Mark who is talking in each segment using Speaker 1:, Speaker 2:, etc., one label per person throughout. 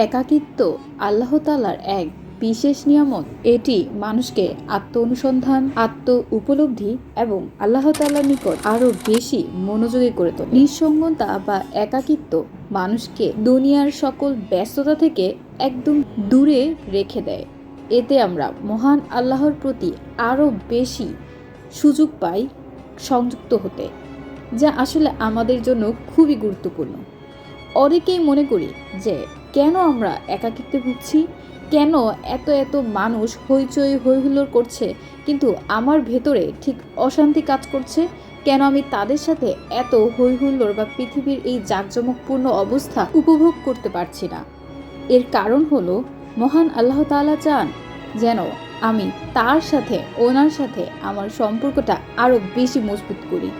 Speaker 1: একাকিত্ব আল্লাহ তালার এক বিশেষ নিয়ামত। এটি মানুষকে আত্ম অনুসন্ধান আত্ম উপলব্ধি এবং আল্লাহ তাল্লার নিকট আরও বেশি মনোযোগী করে তোলে। নিঃসঙ্গতা বা একাকিত্ব মানুষকে দুনিয়ার সকল ব্যস্ততা থেকে একদম দূরে রেখে দেয়। এতে আমরা মহান আল্লাহর প্রতি আরও বেশি সুযোগ পাই সংযুক্ত হতে, যা আসলে আমাদের জন্য খুবই গুরুত্বপূর্ণ। অনেকেই মনে করি যে কেন আমরা একাকিত্বে ভুগছি? কেন এত এত মানুষ হইচই হইহুল্লোড় করছে? কিন্তু আমার ভেতরে ঠিক অশান্তি কাজ করছে? কেন আমি তাদের সাথে এত হইহুল্লোড় বা পৃথিবীর এই জাঁকজমকপূর্ণ অবস্থা উপভোগ করতে পারছি না? এর কারণ হলো, মহান আল্লাহ তাআলা চান যেন আমি তার সাথে, ওনার সাথে আমার সম্পর্কটা আরও বেশি মজবুত করি।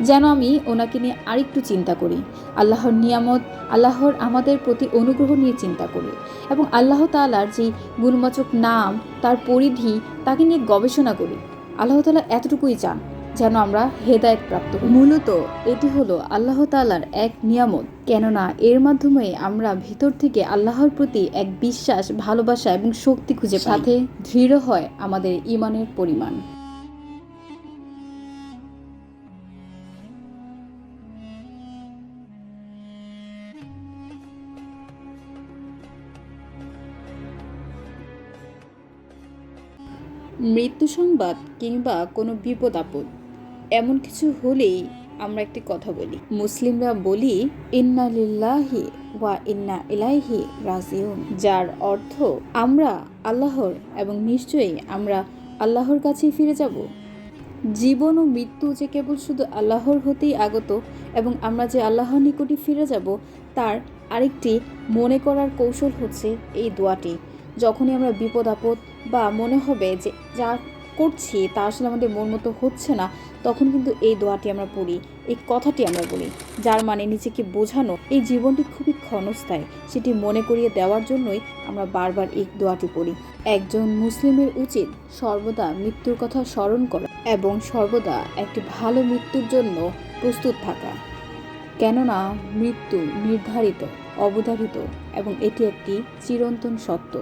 Speaker 1: যেন আমি ওনাকে নিয়ে আরেকটু চিন্তা করি। আল্লাহর নিয়ামত আল্লাহর আমাদের প্রতি অনুগ্রহ নিয়ে চিন্তা করি এবং আল্লাহ তালার যে গুণবাচক নাম তার পরিধি তাকে নিয়ে গবেষণা করি। আল্লাহ তালা এতটুকুই চান যেন আমরা হেদায়ত প্রাপ্ত মূলত এটি হলো আল্লাহ তালার এক নিয়ামত। কেননা এর মাধ্যমে আমরা ভিতর থেকে আল্লাহর প্রতি এক বিশ্বাস ভালোবাসা এবং শক্তি খুঁজে। সাথে দৃঢ় হয় আমাদের ইমানের পরিমাণ। মৃত্যু সংবাদ কিংবা কোনো বিপদ আপদ, এমন কিছু হলেই আমরা একটি কথা বলি। মুসলিমরা বলি, ইন্না লিল্লাহি ওয়া ইন্না ইলাইহি রাজিউন যার অর্থ, আমরা আল্লাহর এবং নিশ্চয়ই আমরা আল্লাহর কাছেই ফিরে যাব। জীবন ও মৃত্যু যে কেবল শুধু আল্লাহর হতেই আগত এবং আমরা যে আল্লাহর নিকটই ফিরে যাব, তার আরেকটি মনে করার কৌশল হচ্ছে এই দোয়াটি। যখনই আমরা বিপদ, আপদ বা মনে হবে যে যা করছি তা আসলে আমাদের মন মতো হচ্ছে না, তখন কিন্তু এই দোয়াটি আমরা পড়ি, এই কথাটি আমরা বলি, যার মানে নিজেকে বোঝানো। এই জীবনটি খুবই ক্ষণস্থায়ী, সেটি মনে করিয়ে দেওয়ার জন্যই আমরা বারবার এই দোয়াটি পড়ি। একজন মুসলিমের উচিত সর্বদা মৃত্যুর কথা স্মরণ করা এবং সর্বদা একটি ভালো মৃত্যুর জন্য প্রস্তুত থাকা। কেননা মৃত্যু নির্ধারিত, অবধারিত এবং এটি একটি চিরন্তন সত্য।